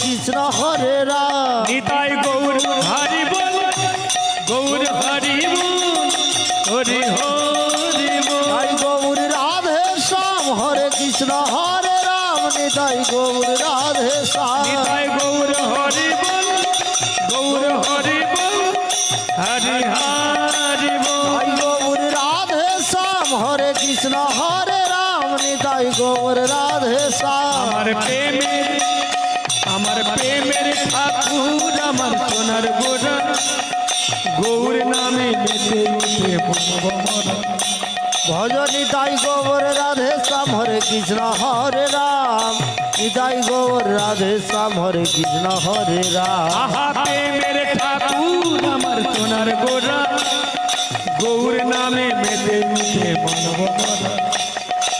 কৃষ্ণ হরে রাম। নিতাই গৌর হরি বল। গৌর হরি বল। হরি হরি বল। গৌর রাধে শ্যাম। হরে কৃষ্ণ হরে রাম। নিতাই গৌর রাধে শ্যাম। নিতাই গৌর হরি বল। গৌর হরি বল। হরি হরি বল। গৌর রাধে শ্যাম। হরে কৃষ্ণ হরে রাম। নিতাই গৌর রাধে শ্যাম। আমার প্রেমের আমার প্রেমের ঠাকুর আমার সোনার গোড়া। গৌর নামে মেতে উঠে ভগবান ভজ নিতাই গৌর রাধে শ্যাম হরে কৃষ্ণ হরে রাম। নিতাই গৌর রাধে শ্যাম হরে কৃষ্ণ হরে রাম। প্রেমের ঠাকুর আমার সোনার গোড়া। গৌর নামে মেতে উঠে ভগবান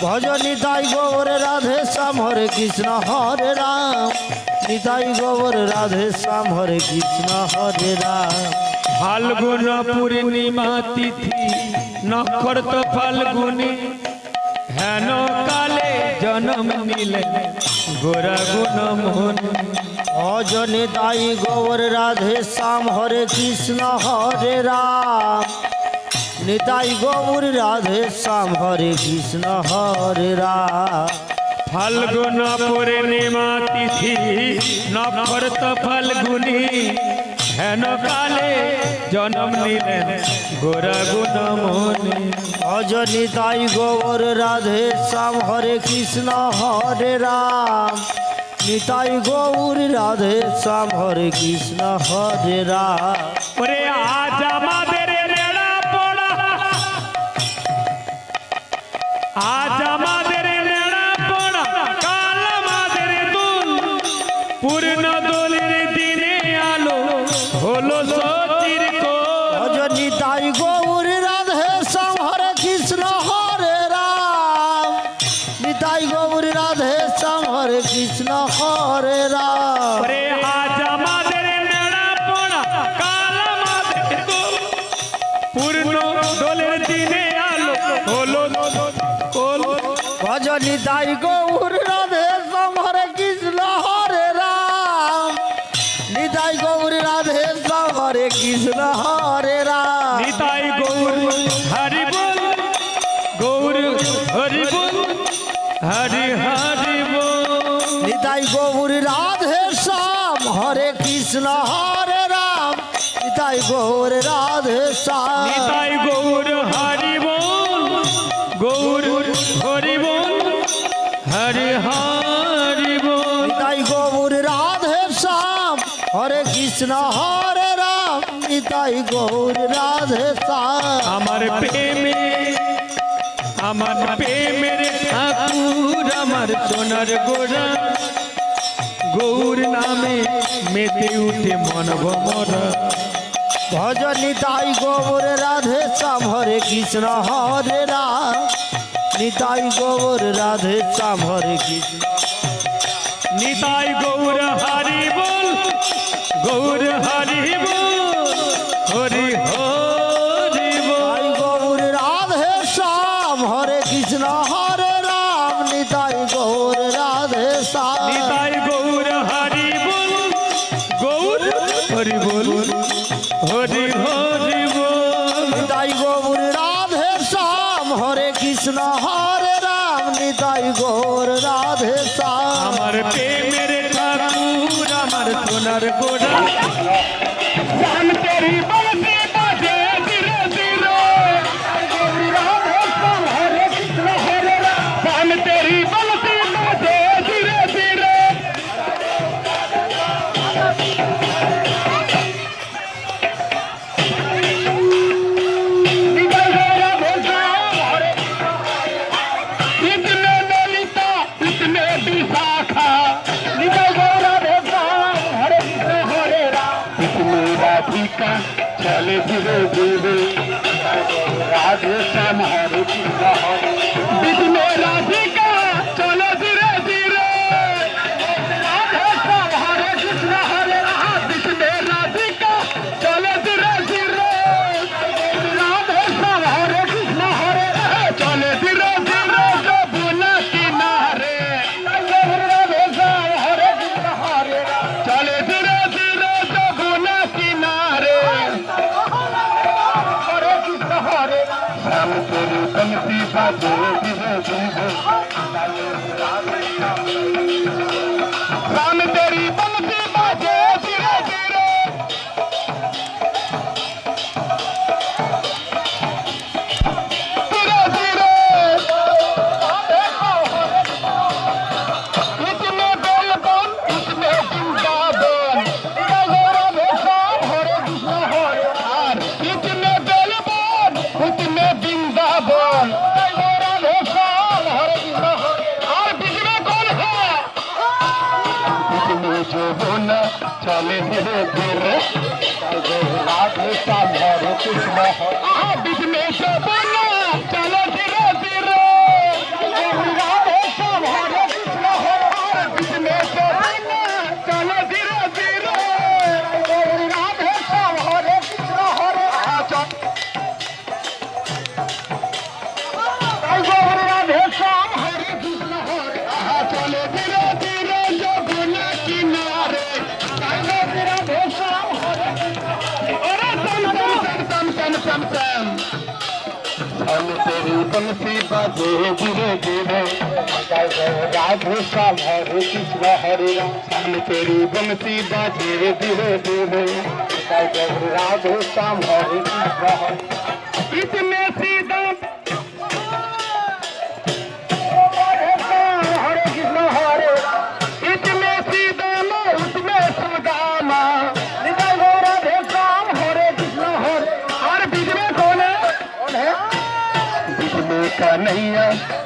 ভজ নিতাই গৌর রাধে শ্যাম হরে কৃষ্ণ হরে রাম। নিতাই গৌর রাধে শ্যাম হরে কৃষ্ণ হরে রাম। ফাল্গুন পূর্ণিমা তিথি নক্ষত্র ফাল্গুনি হেন কালে জন্ম নিলে গোরা গুণ মোহন। ভজ নিতাই গৌর রাধে শ্যাম হরে কৃষ্ণ হরে রাম। নিতাই গৌর রাধে শ্যাম হরে কৃষ্ণ হরে রাম। ফাল্গুন পূর্ণিমা তিথি নক্ষত্র ফাল্গুনি হেন কালে জন্ম নিলেন গোরা গুণ মোহনী ভজ নিতাই গৌর রাধে শ্যাম হরে কৃষ্ণ হরে রাম। নিতাই গৌর রাধে শ্যাম হরে কৃষ্ণ হরে রাম। নিতাই গৌর রাধে শ্যাম হরে কৃষ্ণ হরে রাম। নিতাই গৌর রাধে শ্যাম হরে কৃষ্ণ হরে রাম। পূর্ণ দোলের দিনে আলো হলো কোল ভজ গৌর রাধে হরি হরি নিতাই গৌর রাধে শ্যাম হরে কৃষ্ণ হরে রাম। নিতাই গৌর রাধে শ্যাম। নিতাই গৌর হরি বল গৌর হরি বল হরি হরি বল নিতাই গৌর রাধে শ্যাম হরে কৃষ্ণ হরে রাম। নিতাই গৌর রাধে শ্যাম। আমার প্রেমে আমার ঠাকুর আমার সোনার গোড়া। গৌর নামে মেতে উঠে মন ভমরা। ভজ নিতাই গৌর রাধে শ্যাম হরে কৃষ্ণ হরে রাম নিতাই গৌর রাধে শ্যাম হরে কৃষ্ণ নিতাই গৌর হরি বল গৌর হরি বল হরি হরি বল। গৌর রাধে শ্যাম হরে কৃষ্ণ হরে হরে কৃষ্ণ হরে রাম নিতাই গোর রাধে আমার প্রেমের ঠাকুর আমার সোনার গোড়া राम राधे श्याम हरे বাজে যৌবন চলে ধীরে ধীরে রাধে শ্যাম কৃষ্ণ। বিঘ্নেশ চলে জানতাম আমি তেরি বলছি বাজে ধীরে ধীরে রাধে শ্যাম হরে কৃষ্ণ হরে রাম আমি তেরি বলছি বাজে ধীরে ধীরে রাধে শ্যাম হরে কৃষ্ণ হরে ইতনে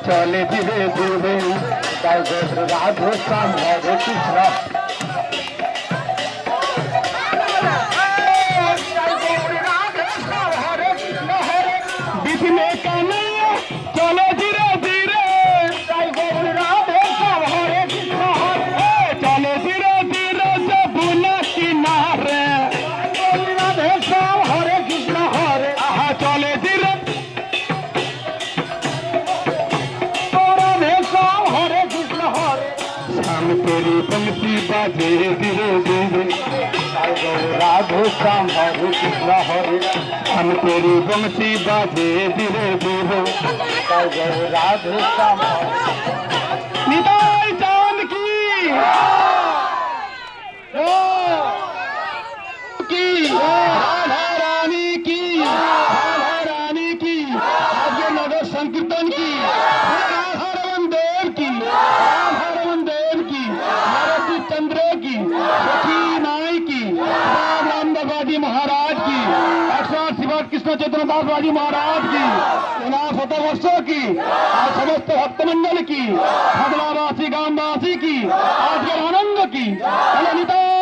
চলে দিবে গুরু তাই গোস রাধ শ্যাম হরে কৃষ্ণ। बंसी बाजे धीरे धीरे राधे श्याम हरे कृष्ण हरे हम तेरी बंसी बाजे धीरे धीरे राधे श्याम निताई चांद की की भगवान श्रीवाद कृष्ण चैतन्यदास बाजी महाराज की उन्हें सतह वर्षो की, और समस्त भक्तमंडल की खदरावासी गाँव वासी की आज के आनंद की